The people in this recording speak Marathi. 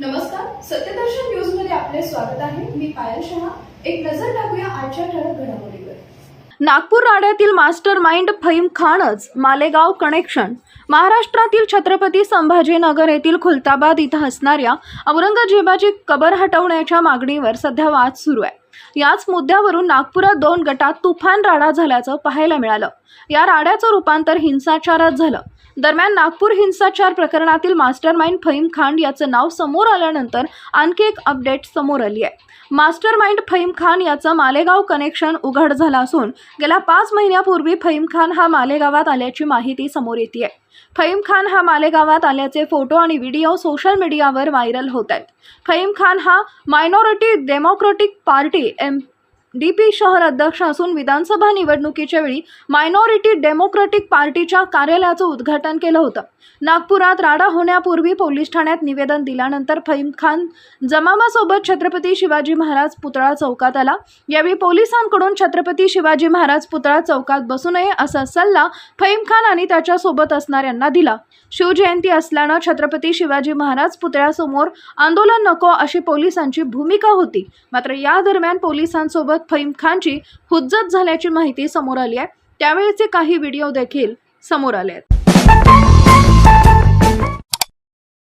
नमस्कार सत्यदर्शन न्यूजमध्ये आपले स्वागत आहे. मी पायल शहा. एक नजर टाकूया आजच्या ठळक घडामोडीवर. नागपूर राड्यातील मास्टर माइंड फहीम खानच मालेगाव कनेक्शन. महाराष्ट्रातील छत्रपती संभाजीनगर येथील खुलताबाद इथं असणाऱ्या औरंगजेबाची कबर हटवण्याच्या मागणीवर सध्या वाद सुरू आहे. याच मुद्द्यावरून नागपुरात दोन गटात तुफान राडा झाल्याचं पाहायला मिळालं. या राड्याचं रूपांतर हिंसाचारात झालं. दरम्यान नागपूर हिंसाचार प्रकरणातील मास्टर माइंड फहीम खान याचं नाव समोर आल्यानंतर आणखी एक अपडेट समोर आली आहे. मास्टर माइंड फहीम खान याचं मालेगाव कनेक्शन उघड झालं असून गेल्या पाच महिन्यापूर्वी फहीम खान हा मालेगावात आल्याची माहिती समोर येते फहीम खान हा मालेगावात आल्याचे फोटो आणि व्हिडिओ सोशल मीडियावर व्हायरल होत आहेत. फहीम खान हा minority democratic party am D P शहर अध्यक्ष असून विधानसभा निवडणुकीच्या वेळी मायनॉरिटी डेमोक्रेटिक पार्टीच्या कार्यालयाचं उद्घाटन केलं होतं. नागपुरात राडा होण्यापूर्वी पोलीस ठाण्यात निवेदन दिल्यानंतर फहीम खान जमामासोबत छत्रपती शिवाजी महाराज पुतळा चौकात आला. यावेळी पोलिसांकडून छत्रपती शिवाजी महाराज पुतळा चौकात बसू नये असा सल्ला फहीम खान आणि त्याच्यासोबत असणाऱ्यांना दिला. शिवजयंती असल्यानं छत्रपती शिवाजी महाराज पुतळ्यासमोर आंदोलन नको अशी पोलिसांची भूमिका होती. मात्र या दरम्यान पोलिसांसोबत मोहम्मद फहीम खानची हुज्जत झाल्याची माहिती समोर आली आहे. त्यावेळेचे काही व्हिडिओ देखील समोर आले आहेत.